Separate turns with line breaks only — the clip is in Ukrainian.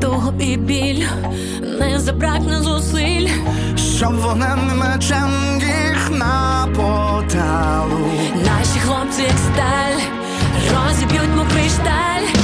того і біль не забракне зусиль,
щоб вогнем не мечем їх на поталу.
Наші хлопці, як сталь, розіб'ють му кришталь.